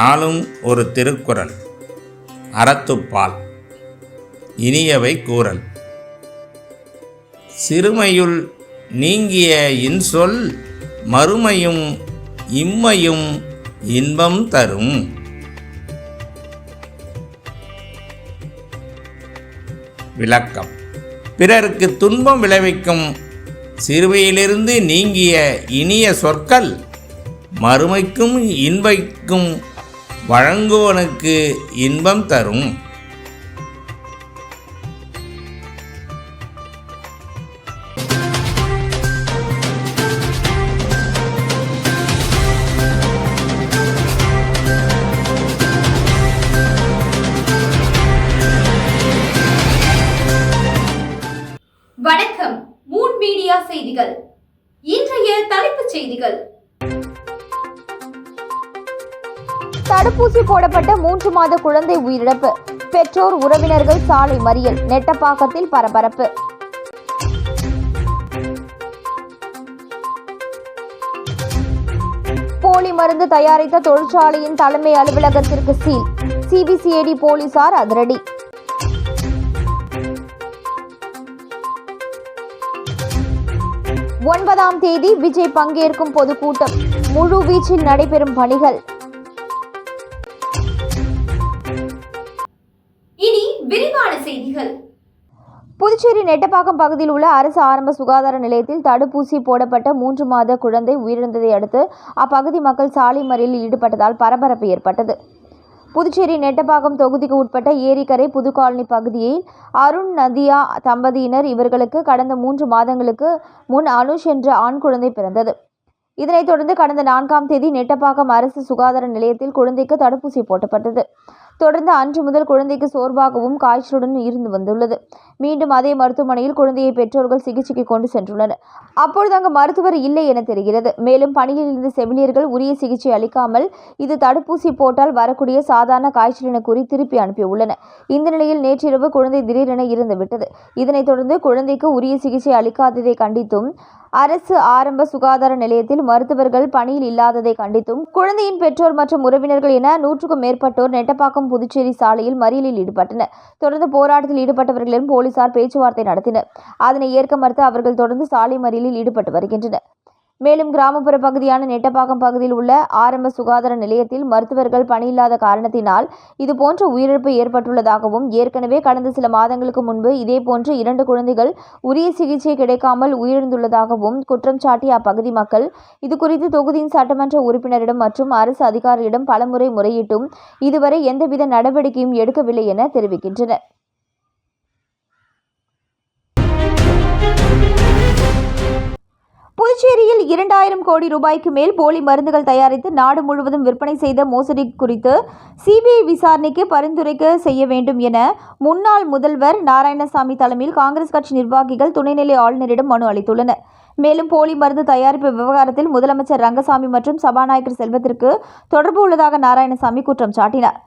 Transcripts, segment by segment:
நாளும் ஒரு திருக்குறள். அறத்துப்பால் இனியவை கூறல். சிறுமையுள் நீங்கிய இன்சொல் மறுமையும் இம்மையும் இன்பம் தரும். விளக்கம். பிறருக்கு துன்பம் விளைவிக்கும் சிறுவையிலிருந்து நீங்கிய இனிய சொற்கள் மறுமைக்கும் இன்பைக்கும் வழங்குவனுக்கு இன்பம் தரும். மூன்று மாத குழந்தை உயிரிழப்பு. பெற்றோர் உறவினர்கள் சாலை மறியல் நெட்டப்பாக்கத்தில் பரபரப்பு. போலி மருந்து தயாரித்த தொழிற்சாலையின் தலைமை அலுவலகத்திற்கு சீல். சிபிசிஐடி போலீசார் அதிரடி. ஒன்பதாம் தேதி விஜய் பங்கேற்கும் பொதுக்கூட்டம். முழு வீச்சில் நடைபெறும் பணிகள். புதுச்சேரி நெட்டப்பாக்கம் பகுதியில் உள்ள அரசு ஆரம்ப சுகாதார நிலையத்தில் தடுப்பூசி போடப்பட்ட மூன்று மாத குழந்தை உயிரிழந்ததை அடுத்து அப்பகுதி மக்கள் சாலை மறியலில் ஈடுபட்டதால் பரபரப்பு ஏற்பட்டது. புதுச்சேரி நெட்டப்பாக்கம் தொகுதிக்கு உட்பட்ட ஏரிக்கரை புதுக்காலனி பகுதியில் அருண் நதியா தம்பதியினர் இவர்களுக்கு கடந்த மூன்று மாதங்களுக்கு முன் அனுஷ் என்ற ஆண் குழந்தை பிறந்தது. இதனைத் தொடர்ந்து கடந்த நான்காம் தேதி நெட்டப்பாக்கம் அரசு சுகாதார நிலையத்தில் குழந்தைக்கு தடுப்பூசி போட்டப்பட்டது. தொடர்ந்து அன்று முதல் குழந்தைக்கு சோர்வாகவும் காய்ச்சலுடன் இருந்து வந்துள்ளது. மீண்டும் அதே மருத்துவமனையில் குழந்தையை பெற்றோர்கள் சிகிச்சைக்கு கொண்டு சென்றுள்ளனர். அப்பொழுது அங்கு மருத்துவர் இல்லை என தெரிகிறது. மேலும் பணியில் இருந்த செவிலியர்கள் உரிய சிகிச்சை அளிக்காமல் இது தடுப்பூசி போட்டால் வரக்கூடிய சாதாரண காய்ச்சல் என கூறி திருப்பி அனுப்பியுள்ளனர். இந்த நிலையில் நேற்றிரவு குழந்தை திடீரென இறந்துவிட்டது. இதனைத் தொடர்ந்து குழந்தைக்கு உரிய சிகிச்சை அளிக்காததை கண்டித்தும் அரசு ஆரம்ப சுகாதார நிலையத்தில் மருத்துவர்கள் பணியில் இல்லாததை கண்டித்தும் குழந்தையின் பெற்றோர் மற்றும் உறவினர்கள் என நூற்றுக்கும் மேற்பட்டோர் நெட்டப்பாக்கம் புதுச்சேரி சாலையில் மறியலில் ஈடுபட்டனர். தொடர்ந்து போராட்டத்தில் ஈடுபட்டவர்களிடம் போலீசார் பேச்சுவார்த்தை நடத்தினர். அதனை ஏற்க மறுத்து அவர்கள் தொடர்ந்து சாலை மறியலில் ஈடுபட்டு வருகின்றனர். மேலும் கிராமப்புற பகுதியான நெட்டப்பாக்கம் பகுதியில் உள்ள ஆரம்ப சுகாதார நிலையத்தில் மருத்துவர்கள் பணியில்லாத காரணத்தினால் இதுபோன்ற உயிரிழப்பு ஏற்பட்டுள்ளதாகவும் ஏற்கனவே கடந்த சில மாதங்களுக்கு முன்பு இதேபோன்று இரண்டு குழந்தைகள் உரிய சிகிச்சை கிடைக்காமல் உயிரிழந்துள்ளதாகவும் குற்றம் சாட்டிய அப்பகுதி மக்கள் இதுகுறித்து தொகுதியின் சட்டமன்ற உறுப்பினரிடம் மற்றும் அரசு அதிகாரிகளிடம் பலமுறை முறையிட்டும் இதுவரை எந்தவித நடவடிக்கையும் எடுக்கவில்லை என தெரிவிக்கின்றனர். புதுச்சேரியில் இரண்டாயிரம் கோடி ரூபாய்க்கு மேல் போலி மருந்துகள் தயாரித்து நாடு முழுவதும் விற்பனை செய்த மோசடி குறித்து சிபிஐ விசாரணைக்கு பரிந்துரைக்க செய்ய வேண்டும் என முன்னாள் முதல்வர் நாராயணசாமி தலைமையில் காங்கிரஸ் கட்சி நிர்வாகிகள் துணைநிலை ஆளுநரிடம் மனு அளித்துள்ளனர். மேலும் போலி மருந்து தயாரிப்பு விவகாரத்தில் முதலமைச்சர் ரங்கசாமி மற்றும் சபாநாயகர் செல்வத்திற்கு தொடர்பு உள்ளதாக நாராயணசாமி குற்றம் சாட்டினார்.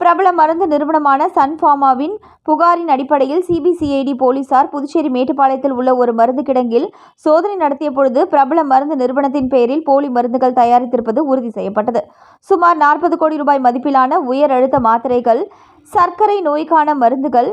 பிரபல மருந்து நிறுவனமான சன் ஃபார்மாவின் புகாரின் அடிப்படையில் சிபிசிஐடி போலீசார் புதுச்சேரி மேட்டுப்பாளையத்தில் உள்ள ஒரு மருந்து கிடங்கில் சோதனை நடத்திய பொழுது பிரபல மருந்து நிறுவனத்தின் பெயரில் போலி மருந்துகள் தயாரித்திருப்பது உறுதி செய்யப்பட்டது. சுமார் நாற்பது கோடி ரூபாய் மதிப்பிலான உயர் அழுத்த மாத்திரைகள் சர்க்கரை நோய்க்கான மருந்துகள்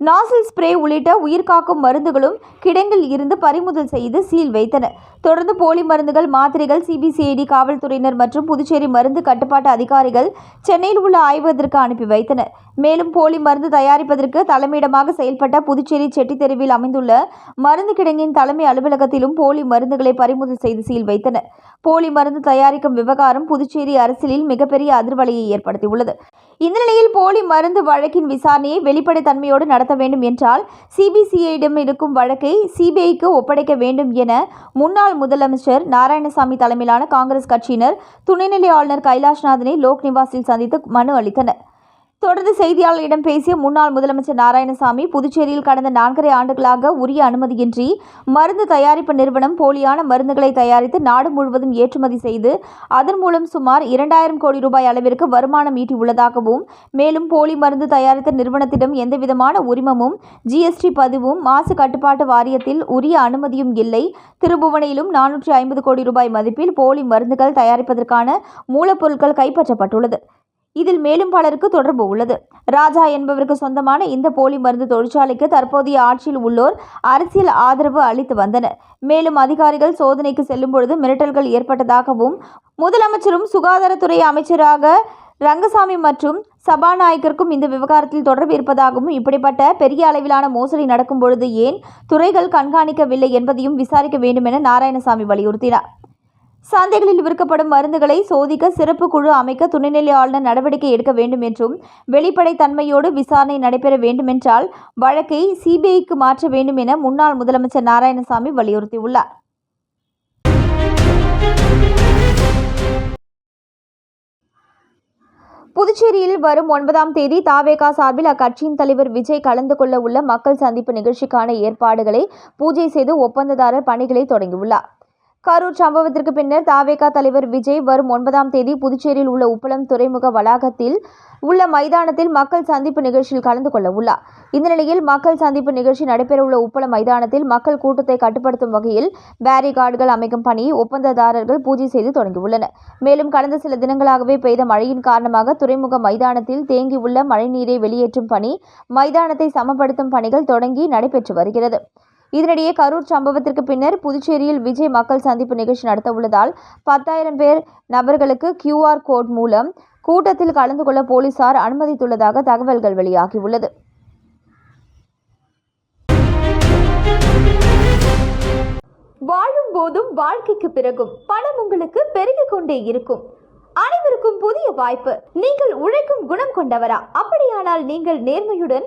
நாசில் ஸ்ப்ரே உள்ளிட்ட உயிர்காக்கும் மருந்துகளும் கிடங்கில் இருந்து பறிமுதல் செய்து சீல் வைத்தனர். தொடர்ந்து போலி மருந்துகள் மாத்திரைகள் சிபிசிஐடி காவல்துறையினர் மற்றும் புதுச்சேரி மருந்து கட்டுப்பாட்டு அதிகாரிகள் சென்னையில் உள்ள ஆய்வகத்திற்கு அனுப்பி வைத்தனர். மேலும் போலி மருந்து தயாரிப்பதற்கு தலைமையிடமாக செயல்பட்ட புதுச்சேரி செட்டி தெருவில் அமைந்துள்ள மருந்து கிடங்கின் தலைமை அலுவலகத்திலும் போலி மருந்துகளை பறிமுதல் செய்து சீல் வைத்தனர். போலி மருந்து தயாரிக்கும் விவகாரம் புதுச்சேரி அரசியலில் மிகப்பெரிய அதிர்வலையை ஏற்படுத்தியுள்ளது. இந்த நிலையில் போலி மருந்து வழக்கின் விசாரணையை வெளிப்படைத்தன்மையோடு நடத்த வேண்டும் என்றால் சிபிசிஐயிடம் இருக்கும் வழக்கை சிபிஐக்கு ஒப்படைக்க வேண்டும் என முன்னாள் முதலமைச்சர் நாராயணசாமி தலைமையிலான காங்கிரஸ் கட்சியினர் துணைநிலை ஆளுநர் கைலாஷ்நாதனை லோக் நிவாஸில் சந்தித்து மனு அளித்தனர். தொடர்ந்து செய்தியாளர்களிடம் பேசிய முன்னாள் முதலமைச்சர் நாராயணசாமி புதுச்சேரியில் கடந்த நான்கரை ஆண்டுகளாக உரிய அனுமதியின்றி மருந்து தயாரிப்பு நிறுவனம் போலியான மருந்துகளை தயாரித்து நாடு முழுவதும் ஏற்றுமதி செய்து அதன் மூலம் சுமார் இரண்டாயிரம் கோடி ரூபாய் அளவிற்கு வருமானம் ஈட்டியுள்ளதாகவும் மேலும் போலி மருந்து தயாரித்த நிறுவனத்திடம் எந்தவிதமான உரிமமும் ஜிஎஸ்டி பதிவும் மாசு கட்டுப்பாட்டு வாரியத்தில் உரிய அனுமதியும் இல்லை. திருபுவனையிலும் நானூற்றி ஐம்பது கோடி ரூபாய் மதிப்பில் போலி மருந்துகள் தயாரிப்பதற்கான மூலப்பொருட்கள் கைப்பற்றப்பட்டுள்ளது. இதில் மேலும் பலருக்கு தொடர்பு உள்ளது. ராஜா என்பவருக்கு சொந்தமான இந்த போலி மருந்து தொழிற்சாலைக்கு தற்போதைய ஆட்சியில் உள்ளோர் அரசியல் ஆதரவு அளித்து வந்தனர். மேலும் அதிகாரிகள் சோதனைக்கு செல்லும் பொழுது மிரட்டல்கள் ஏற்பட்டதாகவும் முதலமைச்சரும் சுகாதாரத்துறை அமைச்சராக ரங்கசாமி மற்றும் சபாநாயகருக்கும் இந்த விவகாரத்தில் தொடர்பு இருப்பதாகவும் இப்படிப்பட்ட பெரிய அளவிலான மோசடி நடக்கும் பொழுது ஏன் துறைகள் கண்காணிக்கவில்லை என்பதையும் விசாரிக்க வேண்டும் என நாராயணசாமி வலியுறுத்தினார். சந்தைகளில் விற்கப்படும் மருந்துகளை சோதிக்க சிறப்பு குழு அமைக்க துணைநிலை ஆளுநர் நடவடிக்கை எடுக்க வேண்டும் என்றும் வெளிப்படைத் தன்மையோடு விசாரணை நடைபெற வேண்டுமென்றால் வழக்கை சிபிஐக்கு மாற்ற வேண்டும் என முன்னாள் முதலமைச்சர் நாராயணசாமி வலியுறுத்தியுள்ளார். புதுச்சேரியில் வரும் ஒன்பதாம் தேதி தாவேகா சார்பில் அக்கட்சியின் தலைவர் விஜய் கலந்து கொள்ள உள்ள மக்கள் சந்திப்பு நிகழ்ச்சிக்கான ஏற்பாடுகளை பூஜை செய்து ஒப்பந்ததாரர் பணிகளை தொடங்கியுள்ளார். கரூர் சம்பவத்திற்கு பின்னர் தாவேகா தலைவர் விஜய் வரும் ஒன்பதாம் தேதி புதுச்சேரியில் உள்ள உப்பளம் துறைமுக வளாகத்தில் உள்ள மைதானத்தில் மக்கள் சந்திப்பு நிகழ்ச்சியில் கலந்து கொள்ள உள்ளார். இந்த நிலையில் மக்கள் சந்திப்பு நிகழ்ச்சி நடைபெறவுள்ள உப்பளம் மைதானத்தில் மக்கள் கூட்டத்தை கட்டுப்படுத்தும் வகையில் பேரிகார்டுகள் அமைக்கும் பணியை ஒப்பந்ததாரர்கள் பூஜை செய்து தொடங்கியுள்ளனர். மேலும் கடந்த சில தினங்களாகவே பெய்த மழையின் காரணமாக துறைமுக மைதானத்தில் தேங்கியுள்ள மழைநீரை வெளியேற்றும் பணி மைதானத்தை சமப்படுத்தும் பணிகள் தொடங்கி நடைபெற்று வருகிறது. இதனிடையே கரூர் சம்பவத்திற்கு பின்னர் புதுச்சேரியில் விஜய் மக்கள் சந்திப்பு நிகழ்ச்சி நடத்த உள்ளதால் பத்தாயிரம் பேர் நபர்களுக்கு கியூஆர் கோட் மூலம் கூட்டத்தில் கலந்து கொள்ள போலீசார் அனுமதித்துள்ளதாக தகவல்கள் வெளியாகியுள்ளது. வாழும் போதும் வாழ்க்கைக்கு பிறகும் பணம் உங்களுக்கு பெருகிக் கொண்டே இருக்கும். அனைவருக்கும் புதிய வாய்ப்பு. நீங்கள் உழைக்கும் குணம் கொண்டவரா? அப்படியானால் நீங்கள் நேர்மையுடன்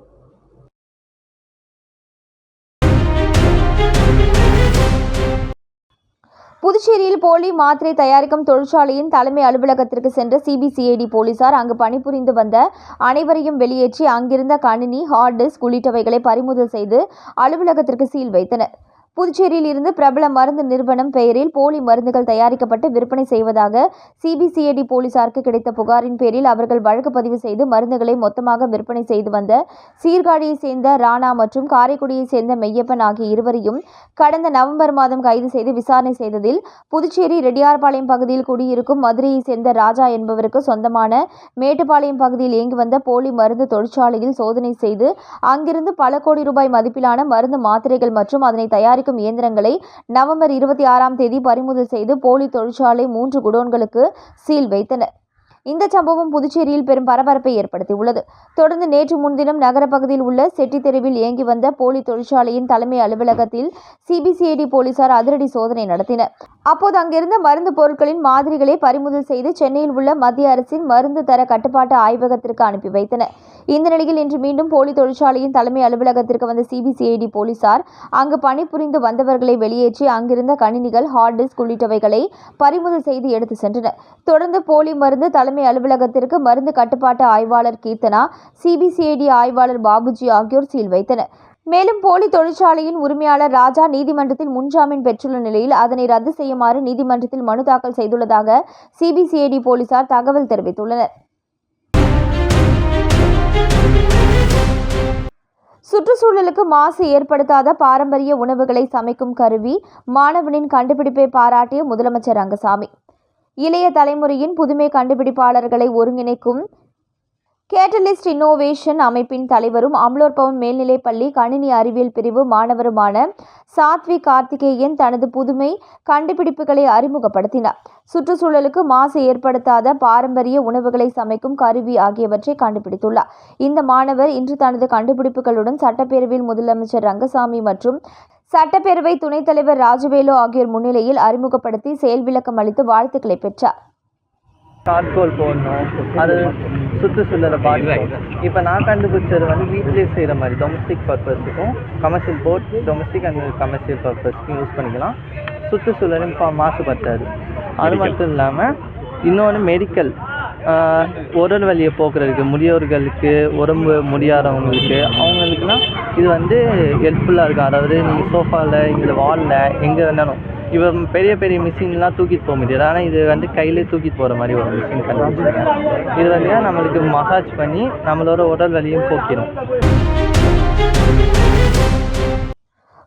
புதுச்சேரியில் போலி மாத்திரை தயாரிக்கும் தொழிற்சாலையின் தலைமை அலுவலகத்திற்கு சென்ற சிபிசிஐடி போலீசார் அங்கு பணிபுரிந்து வந்த அனைவரையும் வெளியேற்றி அங்கிருந்த கணினி ஹார்ட் டிஸ்க் உள்ளிட்டவைகளை பறிமுதல் செய்து அலுவலகத்திற்கு சீல் வைத்தனர். புதுச்சேரியில் இருந்து பிரபல மருந்து நிறுவனம் பெயரில் போலி மருந்துகள் தயாரிக்கப்பட்டு விற்பனை செய்வதாக சிபிசிஐடி போலீசாருக்கு கிடைத்த புகாரின் பேரில் அவர்கள் வழக்கு பதிவு செய்து மருந்துகளை மொத்தமாக விற்பனை செய்து வந்த சீர்காழியைச் சேர்ந்த ராணா மற்றும் காரைக்குடியைச் சேர்ந்த மெய்யப்பன் ஆகிய இருவரையும் கடந்த நவம்பர் மாதம் கைது செய்து விசாரணை செய்ததில் புதுச்சேரி ரெட்டியார்பாளையம் பகுதியில் குடியிருக்கும் மதுரையைச் சேர்ந்த ராஜா என்பவருக்கு சொந்தமான மேட்டுப்பாளையம் பகுதியில் இயங்கி வந்த போலி மருந்து தொழிற்சாலையில் சோதனை செய்து அங்கிருந்து பல கோடி ரூபாய் மதிப்பிலான மருந்து மாத்திரைகள் மற்றும் அதனை தயாரிக்கும் இயந்திரங்களை நவம்பர் இருபத்தி ஆறாம் தேதி பறிமுதல் செய்து போலி தொழிற்சாலை மூன்று குடோன்களுக்கு சீல் வைத்தனர். இந்த சம்பவம் புதுச்சேரியில் பெரும் பரபரப்பை ஏற்படுத்தியுள்ளது. தொடர்ந்து நேற்று முன்தினம் நகர பகுதியில் உள்ள செட்டி தெருவில் இயங்கி வந்த போலி தொழிற்சாலையின் தலைமை அலுவலகத்தில் சிபிசிஐடி போலீசார் அதிரடி சோதனை நடத்தினர். அப்போது அங்கிருந்த மருந்து பொருட்களின் மாதிரிகளை பறிமுதல் செய்து சென்னையில் உள்ள மத்திய அரசின் மருந்து தர கட்டுப்பாட்டு ஆய்வகத்திற்கு அனுப்பி வைத்தனர். இந்த நிலையில் இன்று மீண்டும் போலி தொழிற்சாலையின் தலைமை அலுவலகத்திற்கு வந்த சிபிசிஐடி போலீசார் அங்கு பணிபுரிந்து வந்தவர்களை வெளியேற்றி அங்கிருந்த கணினிகள் ஹார்ட் டிஸ்க் உள்ளிட்டவைகளை பறிமுதல் செய்து எடுத்து சென்றனர். தொடர்ந்து போலி மருந்து தலைமை அலுவலகத்திற்கு மருந்து கட்டுப்பாட்டு ஆய்வாளர் கீர்த்தனா சிபிசிஐடி ஆய்வாளர் பாபுஜி ஆகியோர் சீல் வைத்தனர். மேலும் போலி தொழிற்சாலையின் உரிமையாளர் ராஜா நீதிமன்றத்தில் முன்ஜாமீன் பெற்றுள்ள நிலையில் அதனை ரத்து செய்யுமாறு நீதிமன்றத்தில் மனு தாக்கல் செய்துள்ளதாக சிபிசிஐடி போலீசார் தகவல் தெரிவித்துள்ளனர். சுற்றுச்சூழலுக்கு மாசு ஏற்படுத்தாத பாரம்பரிய உணவுகளை சமைக்கும் கருவி மாணவனின் கண்டுபிடிப்பை பாராட்டிய முதலமைச்சர் ரங்கசாமி. இளைய தலைமுறையின் புதுமை கண்டுபிடிப்பாளர்களை ஒருங்கிணைக்கும் கேட்டலிஸ்ட் இன்னோவேஷன் அமைப்பின் தலைவரும் அம்லோற்பவன் மேல்நிலைப்பள்ளி கணினி அறிவியல் பிரிவு மாணவருமான சாத்வி கார்த்திகேயன் தனது புதுமை கண்டுபிடிப்புகளை அறிமுகப்படுத்தினார். சுற்றுச்சூழலுக்கு மாசு ஏற்படுத்தாத பாரம்பரிய உணவுகளை சமைக்கும் கருவி ஆகியவற்றை கண்டுபிடித்துள்ளார். இந்த மாணவர் இன்று தனது கண்டுபிடிப்புகளுடன் சட்டப்பேரவையில் முதலமைச்சர் ரங்கசாமி மற்றும் சட்டப்பேரவை துணைத் தலைவர் ராஜவேலு ஆகியோர் முன்னிலையில் அறிமுகப்படுத்தி செயல் விளக்கம் அளித்து வாழ்த்துக்களை பெற்றார். சார்கோல் போடணும் அது சுற்றுச்சூழலை பாதிக்கும். இப்போ நான் கண்டுபிடிச்சது வந்து வீட்டிலே செய்கிற மாதிரி டொமஸ்டிக் பர்பஸுக்கும் கமர்ஷியல் போட் டொமஸ்டிக் அண்ட் கமர்ஷியல் பர்பஸ்க்கும் யூஸ் பண்ணிக்கலாம். சுற்றுச்சூழலும் இப்போ மாசுபட்டாது அது மட்டும் இல்லாமல் இன்னொன்று மெடிக்கல் உடல் வலியை போக்குறதுக்கு முதியோர்களுக்கு உடம்பு முடியாதவங்களுக்கு அவங்களுக்குலாம் இது வந்து ஹெல்ப்ஃபுல்லாக இருக்கும். அதாவது நீங்கள் சோஃபாவில் இங்கே வாலில் எங்கே வேணாலும். இப்போ பெரிய பெரிய மிஷின்லாம் தூக்கிட்டு போக முடியாது. ஆனால் இது வந்து கையிலே தூக்கிட்டு போகிற மாதிரி ஒரு மிஷின் கண்டுபிடிச்சிருக்கேன் இது வந்து நம்மளுக்கு மசாஜ் பண்ணி நம்மளோட உடல் வலியும் போக்கிடும்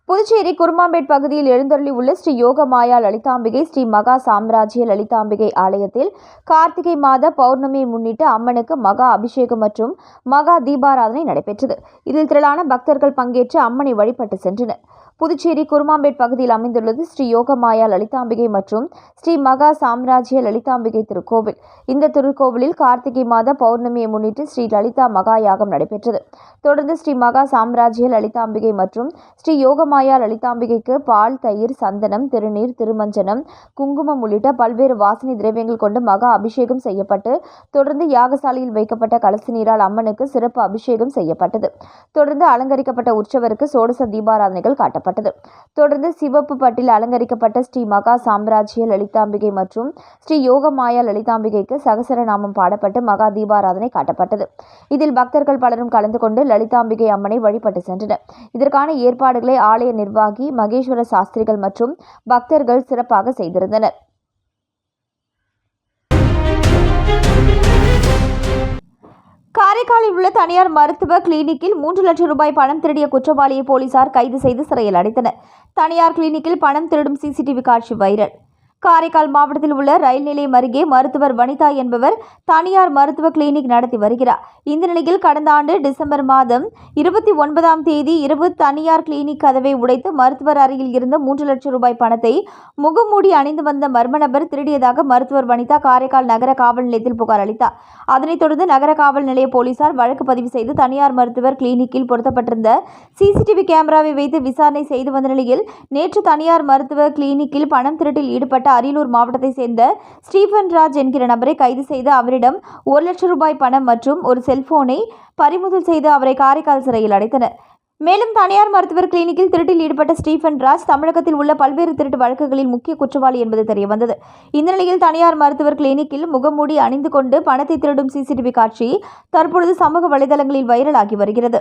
புதுச்சேரி குருமாம்பேட் பகுதியில் எழுந்தருளி உள்ள ஸ்ரீ யோகமாயா லலிதாம்பிகை ஸ்ரீ மகா சாம்ராஜ்ய லலிதாம்பிகை ஆலயத்தில் கார்த்திகை மாத பௌர்ணமியை முன்னிட்டு அம்மனுக்கு மகா அபிஷேகம் மற்றும் மகா தீபாராதனை நடைபெற்றது. இதில் திரளான பக்தர்கள் பங்கேற்று அம்மனை வழிபட்டு சென்றனர். புதுச்சேரி குருமாம்பேட் பகுதியில் அமைந்துள்ளது ஸ்ரீ யோகமாயா லலிதாம்பிகை மற்றும் ஸ்ரீ மகா சாம்ராஜ்ய லலிதாம்பிகை திருக்கோவில். இந்த திருக்கோவிலில் கார்த்திகை மாத பௌர்ணமியை முன்னிட்டு ஸ்ரீ லலிதா மகா யாகம் நடைபெற்றது. தொடர்ந்து ஸ்ரீ மகா சாம்ராஜ்ய லலிதாம்பிகை மற்றும் ஸ்ரீ யோகமாயா லலிதாம்பிகைக்கு பால் தயிர் சந்தனம் திருநீர் திருமஞ்சனம் குங்குமம் உள்ளிட்ட பல்வேறு வாசனை திரவியங்கள் கொண்டு மகா அபிஷேகம் செய்யப்பட்டு தொடர்ந்து யாகசாலையில் வைக்கப்பட்ட கலசி நீரால் அம்மனுக்கு சிறப்பு அபிஷேகம் செய்யப்பட்டது. தொடர்ந்து அலங்கரிக்கப்பட்ட உற்சவருக்கு சோடச தீபாராதனைகள் காட்டப்பட்டது. தொடர்ந்து சிவப்பு பட்டில் அலங்கரிக்கப்பட்ட ஸ்ரீ மகா சாம்ராஜ்ய லலிதாம்பிகை மற்றும் ஸ்ரீ யோகமாயா லலிதாம்பிகைக்கு சகசரநாமம் பாடப்பட்டு மகா தீபாராதனை காட்டப்பட்டது. இதில் பக்தர்கள் பலரும் கலந்து கொண்டு லலிதாம்பிகை அம்மனை வழிபட்டு சென்றனர். இதற்கான ஏற்பாடுகளை ஆலய நிர்வாகி மகேஸ்வர சாஸ்திரிகள் மற்றும் பக்தர்கள் சிறப்பாக செய்திருந்தனர். காரைக்காலில் உள்ள தனியார் மருத்துவ கிளினிக்கில் மூன்று லட்சம் ரூபாய் பணம் திருடிய குற்றவாளியை போலீசார் கைது செய்து சிறையில் அடைத்தனர். தனியார் கிளினிக்கில் பணம் திருடும் சிசிடிவி காட்சி வைரல். காரைக்கால் மாவட்டத்தில் உள்ள ரயில் நிலையம் அருகே மருத்துவர் வனிதா என்பவர் தனியார் மருத்துவ கிளினிக் நடத்தி வருகிறார். இந்த நிலையில் கடந்த ஆண்டு டிசம்பர் மாதம் இருபத்தி ஒன்பதாம் தேதி இரவு தனியார் கிளினிக் கதவை உடைத்து மருத்துவர் அறையில் இருந்த மூன்று லட்சம் ரூபாய் பணத்தை முகமூடி அணிந்து வந்த மர்ம நபர் திருடியதாக மருத்துவர் வனிதா காரைக்கால் நகர காவல் நிலையத்தில் புகார் அளித்தார். அதனைத் தொடர்ந்து நகர காவல் நிலைய போலீசார் வழக்கு பதிவு செய்து தனியார் மருத்துவர் கிளினிக்கில் பொருத்தப்பட்டிருந்த சிசிடிவி கேமராவை வைத்து விசாரணை செய்து வந்த நிலையில் நேற்று தனியார் மருத்துவ கிளினிக்கில் பணம் திருட்டில் ஈடுபட்ட அரியலூர் மாவட்டத்தைச் சேர்ந்த ஸ்டீபன் ராஜ் என்கிற நபரை கைது செய்து அவரிடம் ஒரு லட்சம் ரூபாய் பணம் மற்றும் ஒரு செல்போனை பறிமுதல் செய்து அவரை காரைக்கால் சிறையில் அடைத்தனர். மேலும் தனியார் மருத்துவர் கிளினிக்கில் திருட்டில் ஈடுபட்ட ஸ்டீபன் ராஜ் தமிழகத்தில் உள்ள பல்வேறு திருட்டு வழக்குகளில் முக்கிய குற்றவாளி என்பது தெரியவந்தது. இந்த நிலையில் தனியார் மருத்துவர் கிளினிக்கில் முகமூடி அணிந்து கொண்டு பணத்தை திருடும் சிசிடிவி காட்சி தற்பொழுது சமூக வலைதளங்களில் வைரலாகி வருகிறது.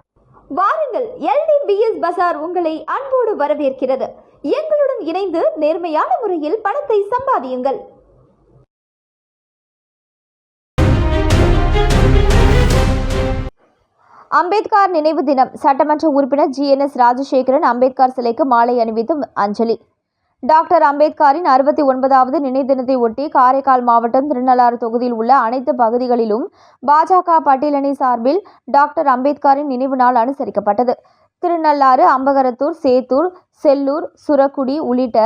வாருங்கள் எல்டிபிஎஸ் பசார் உங்களை அன்போடு வரவேற்கிறது. எங்களுடன் இணைந்து நேர்மையான முறையில் பணத்தை சம்பாதியுங்கள். அம்பேத்கர் நினைவு தினம் சட்டமன்ற உறுப்பினர் ஜிஎன்எஸ் ராஜசேகரன் அம்பேத்கர் சிலைக்கு மாலை அணிவித்து அஞ்சலி. டாக்டர் அம்பேத்கரின் அறுபத்தி ஒன்பதாவது நினை தினத்தை ஒட்டி காரைக்கால் மாவட்டம் திருநள்ளாறு தொகுதியில் உள்ள அனைத்து பகுதிகளிலும் பாஜக பட்டியலணி சார்பில் டாக்டர் அம்பேத்கரின் நினைவு நாள் அனுசரிக்கப்பட்டது. திருநள்ளாறு அம்பகரத்தூர் சேத்தூர் செல்லூர் சுரக்குடி உள்ளிட்ட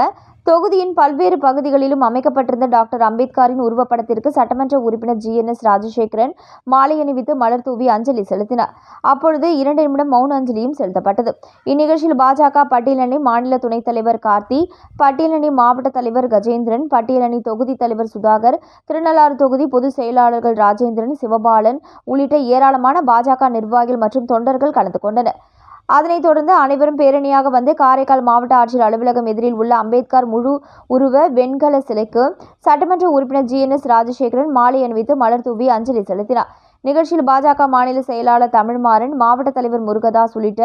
தொகுதியின் பல்வேறு பகுதிகளிலும் அமைக்கப்பட்டிருந்த டாக்டர் அம்பேத்கரின் உருவப்படத்திற்கு சட்டமன்ற உறுப்பினர் ஜிஎன்எஸ் ராஜசேகரன் மாலை அணிவித்து மலர் தூவி அஞ்சலி செலுத்தினார். அப்பொழுது இரண்டு நிமிடம் மௌன அஞ்சலியும் செலுத்தப்பட்டது. இந்நிகழ்ச்சியில் பாஜக பட்டியலணி மாநில துணைத் தலைவர் கார்த்தி பட்டியலணி மாவட்ட தலைவர் கஜேந்திரன் பட்டியலணி தொகுதி தலைவர் சுதாகர் திருநள்ளாறு தொகுதி பொதுச் செயலாளர்கள் ராஜேந்திரன் சிவபாலன் உள்ளிட்ட ஏராளமான பாஜக நிர்வாகிகள் மற்றும் தொண்டர்கள் கலந்து கொண்டனர். அதனைத் தொடர்ந்து அனைவரும் பேரணியாக வந்து காரைக்கால் மாவட்ட ஆட்சியர் அலுவலகம் எதிரில் உள்ள அம்பேத்கர் முழு உருவ வெண்கல சிலைக்கு சட்டமன்ற உறுப்பினர் ஜிஎன்எஸ் ராஜசேகரன் மாலை அணிவித்து மலர் தூவி அஞ்சலி செலுத்தினார். நிகழ்ச்சியில் பாஜக மாநில செயலாளர் தமிழ்மாறன் மாவட்ட தலைவர் முருகதாஸ் உள்ளிட்ட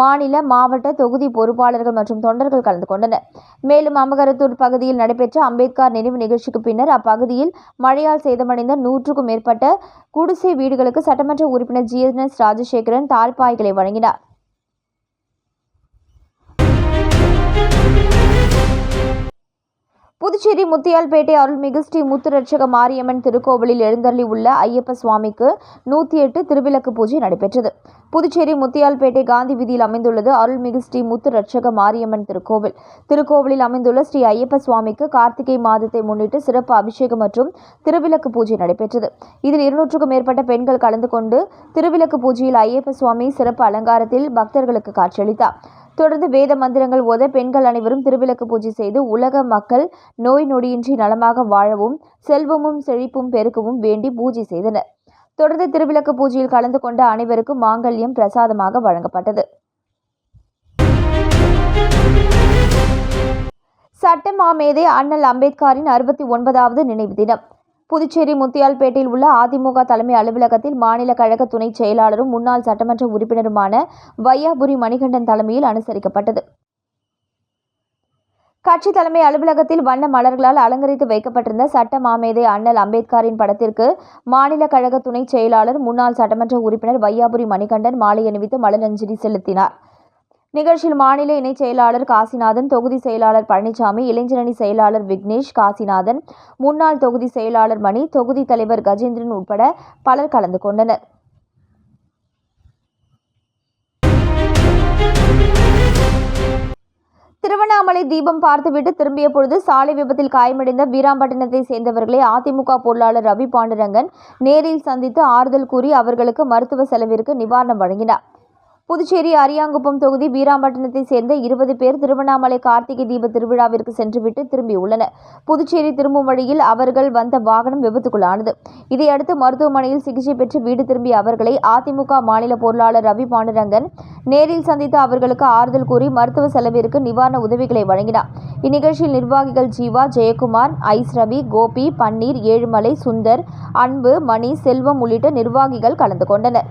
மாநில மாவட்ட தொகுதி பொறுப்பாளர்கள் மற்றும் தொண்டர்கள் கலந்து கொண்டனர். மேலும் அம்பகரத்தூர் பகுதியில் நடைபெற்ற அம்பேத்கர் நினைவு நிகழ்ச்சிக்கு பின்னர் அப்பகுதியில் மழையால் சேதமடைந்த நூற்றுக்கும் மேற்பட்ட குடிசை வீடுகளுக்கு சட்டமன்ற உறுப்பினர் ஜிஎன்எஸ் ராஜசேகரன் தாழ்பாய்களை வழங்கினார். புதுச்சேரி முத்தியால்பேட்டை அருள்மிகு ஸ்ரீ முத்துரட்சக மாரியம்மன் திருக்கோவிலில் எழுந்தள்ளி உள்ள ஐயப்ப சுவாமிக்கு நூற்றி எட்டு திருவிளக்கு பூஜை நடைபெற்றது. புதுச்சேரி முத்தியால்பேட்டை காந்தி வீதியில் அமைந்துள்ளது அருள்மிகு ஸ்ரீ முத்துரட்சக மாரியம்மன் திருக்கோவில். திருக்கோவிலில் அமைந்துள்ள ஸ்ரீ ஐயப்ப சுவாமிக்கு கார்த்திகை மாதத்தை முன்னிட்டு சிறப்பு அபிஷேகம் மற்றும் திருவிளக்கு பூஜை நடைபெற்றது. இதில் இருநூற்றுக்கும் மேற்பட்ட பெண்கள் கலந்து கொண்டு திருவிளக்கு பூஜையில் ஐயப்ப சுவாமி சிறப்பு அலங்காரத்தில் பக்தர்களுக்கு காட்சியளித்தார். தொடர்ந்து வேத மந்திரங்கள் ஓத பெண்கள் அனைவரும் திருவிளக்கு பூஜை செய்து உலக மக்கள் நோய் நொடியின்றி நலமாக வாழவும் செல்வமும் செழிப்பும் பெருக்கவும் வேண்டி பூஜை செய்தனர். தொடர்ந்து திருவிளக்கு பூஜையில் கலந்து கொண்ட அனைவருக்கும் மாங்கல்யம் பிரசாதமாக வழங்கப்பட்டது. சட்ட மாமேதை அண்ணல் அம்பேத்கரின் அறுபத்தி ஒன்பதாவது நினைவு தினம். புதுச்சேரி முத்தியால்பேட்டையில் உள்ள அதிமுக தலைமை அலுவலகத்தில் மாநில கழக துணை செயலாளரும் முன்னாள் சட்டமன்ற உறுப்பினருமான வையாபுரி மணிகண்டன் தலைமையில் அனுசரிக்கப்பட்டது. கட்சி தலைமை அலுவலகத்தில் வண்ண மலர்களால் அலங்கரித்து வைக்கப்பட்டிருந்த சட்ட மாமேதை அண்ணல் அம்பேத்கரின் படத்திற்கு மாநில கழக துணை செயலாளர் முன்னாள் சட்டமன்ற உறுப்பினர் வையாபுரி மணிகண்டன் மாலை அணிவித்து மலரஞ்சலி செலுத்தினார். நிகழ்ச்சியில் மாநில இணைச் செயலாளர் காசிநாதன் தொகுதி செயலாளர் பழனிசாமி இளைஞரணி செயலாளர் விக்னேஷ் காசிநாதன் முன்னாள் தொகுதி செயலாளர் மணி தொகுதி தலைவர் கஜேந்திரன் உட்பட பலர் கலந்து கொண்டனர். திருவண்ணாமலை தீபம் பார்த்துவிட்டு திரும்பிய பொழுது சாலை விபத்தில் காயமடைந்த வீராம்பட்டினத்தை சேர்ந்தவர்களை அதிமுக பொருளாளர் ரவி பாண்டுரங்கன் நேரில் சந்தித்து ஆறுதல் கூறி அவர்களுக்கு மருத்துவ செலவிற்கு நிவாரணம் வழங்கினார். புதுச்சேரி அரியாங்குப்பம் தொகுதி வீராம்பட்டினத்தை சேர்ந்த இருபது பேர் திருவண்ணாமலை கார்த்திகை தீப திருவிழாவிற்கு சென்றுவிட்டு திரும்பியுள்ளனர். புதுச்சேரி திரும்பும் வழியில் அவர்கள் வந்த வாகனம் விபத்துக்குள்ளானது. இதையடுத்து மருத்துவமனையில் சிகிச்சை பெற்று வீடு திரும்பிய அவர்களை அதிமுக மாநில பொருளாளர் ரவி பாண்டுரங்கன் நேரில் சந்தித்து அவர்களுக்கு ஆறுதல் கூறி மருத்துவ செலவிற்கு நிவாரண உதவிகளை வழங்கினார். இந்நிகழ்ச்சியில் நிர்வாகிகள் ஜீவா ஜெயக்குமார் ஐஸ் ரவி கோபி பன்னீர் ஏழுமலை சுந்தர் அன்பு மணி செல்வம் உள்ளிட்ட நிர்வாகிகள் கலந்து கொண்டனர்.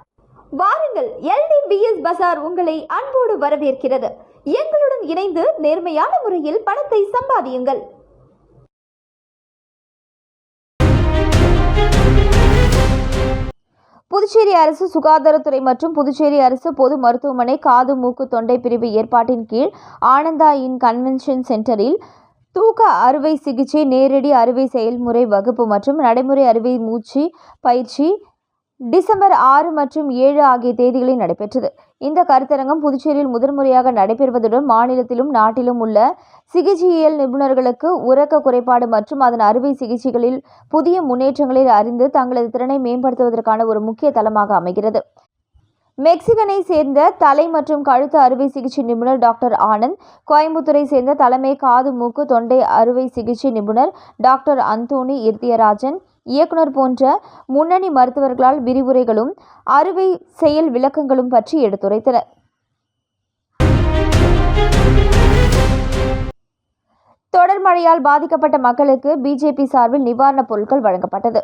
வாருங்கள் எல்டிபிஎஸ் பசார் உங்களை அன்போடு வரவேற்கிறது. எங்களுடன் இணைந்து நேர்மையான முறையில் பணத்தை சம்பாதியுங்கள். புதுச்சேரி அரசு சுகாதாரத்துறை மற்றும் புதுச்சேரி அரசு பொது மருத்துவமனை காது மூக்கு தொண்டை பிரிவு ஏற்பாட்டின் கீழ் ஆனந்தா இன் கன்வென்ஷன் சென்டரில் தூக்க அறுவை சிகிச்சை நேரடி அறுவை செயல்முறை வகுப்பு மற்றும் நடைமுறை அறுவை மூச்சு பயிற்சி டிசம்பர் ஆறு மற்றும் ஏழு ஆகிய தேதிகளில் நடைபெற்றது. இந்த கருத்தரங்கம் புதுச்சேரியில் முதன்முறையாக நடைபெறுவதுடன் மாநிலத்திலும் நாட்டிலும் உள்ள சிகிச்சையியல் நிபுணர்களுக்கு உறக்க குறைபாடு மற்றும் அதன் அறுவை சிகிச்சைகளில் புதிய முன்னேற்றங்களை அறிந்து தங்களது திறனை மேம்படுத்துவதற்கான ஒரு முக்கிய தளமாக அமைகிறது. மெக்சிகனை சேர்ந்த தலை மற்றும் கழுத்து அறுவை சிகிச்சை நிபுணர் டாக்டர் ஆனந்த் கோயம்புத்தூரை சேர்ந்த தலைமை காது மூக்கு தொண்டை அறுவை சிகிச்சை நிபுணர் டாக்டர் அந்தோணி இர்த்தியராஜன் இயக்குனர் போன்ற முன்னணி மருத்துவர்களால் விரிவுரைகளும் அறுவை செயல் விளக்கங்களும் பற்றி எடுத்துரைத்தனர். தொடர் மழையால் பாதிக்கப்பட்ட மக்களுக்கு பிஜேபி சார்பில் நிவாரணப் பொருட்கள் வழங்கப்பட்டது.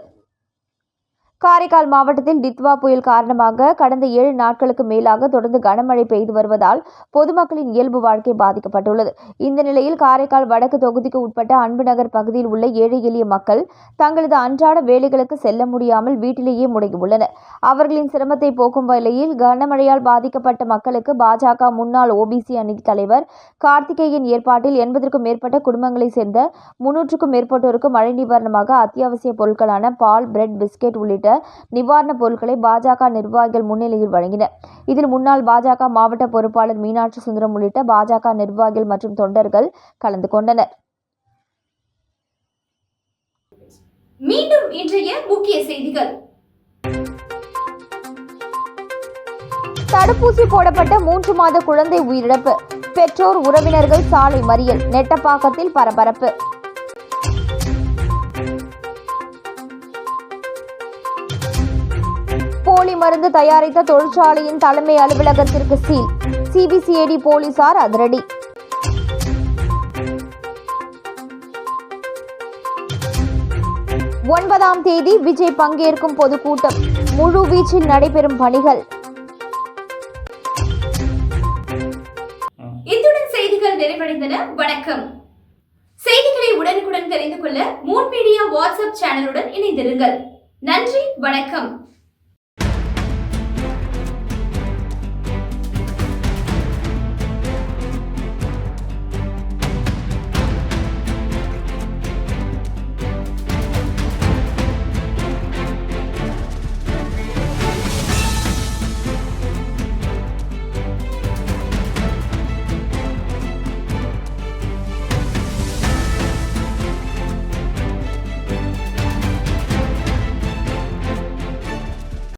காரைக்கால் மாவட்டத்தில் டித்வா புயல் காரணமாக கடந்த ஏழு நாட்களுக்கு மேலாக தொடர்ந்து கனமழை பெய்து வருவதால் பொதுமக்களின் இயல்பு வாழ்க்கை பாதிக்கப்பட்டுள்ளது. இந்த நிலையில் காரைக்கால் வடக்கு தொகுதிக்கு உட்பட்ட அன்பு நகர் பகுதியில் உள்ள ஏழை எளிய மக்கள் தங்களது அன்றாட வேலைகளுக்கு செல்ல முடியாமல் வீட்டிலேயே முடங்கியுள்ளனர். அவர்களின் சிரமத்தை போக்கும் வகையில் கனமழையால் பாதிக்கப்பட்ட மக்களுக்கு பாஜக முன்னாள் ஓபிசி அணி தலைவர் கார்த்திகேயன் ஏற்பாட்டில் எண்பதற்கும் மேற்பட்ட குடும்பங்களைச் சேர்ந்த முன்னூற்றுக்கும் மேற்பட்டோருக்கு மழை நிவாரணமாக அத்தியாவசிய பொருட்களான பால் பிரெட் பிஸ்கெட் உள்ளிட்ட உள்ளிட்ட நிவாரணப் பொருட்களை பாஜக நிர்வாகிகள் முன்னிலையில் வழங்கினர். இதில் முன்னாள் பாஜக மாவட்ட பொறுப்பாளர் மீனாட்சி சுந்தரம் உள்ளிட்ட பாஜக நிர்வாகிகள் மற்றும் தொண்டர்கள் கலந்து கொண்டனர். மீண்டும் இன்றைய முக்கிய செய்திகள். தடுப்பூசி போடப்பட்ட மூன்று மாத குழந்தை உயிரிழப்பு. பெற்றோர் உறவினர்கள் சாலை மறியல் நெட்டப்பாக்கத்தில் பரபரப்பு. மருந்து தயாரித்த தொழிற்சாலையின் தலைமை அலுவலகத்திற்கு சீல். சிபிசிஐடி போலீசார் அதிரடி. ஒன்பதாம் தேதி விஜய் பங்கேற்கும் பொதுக்கூட்டம். முழு வீச்சில் நடைபெறும் பணிகள். இத்துடன் செய்திகள் நிறைவடைந்தன. வணக்கம். செய்திகளை உடனுக்குடன் தெரிந்து கொள்ள மூன் மீடியா வாட்ஸ்அப் சேனலுடன் இணைந்திருங்கள். நன்றி வணக்கம்.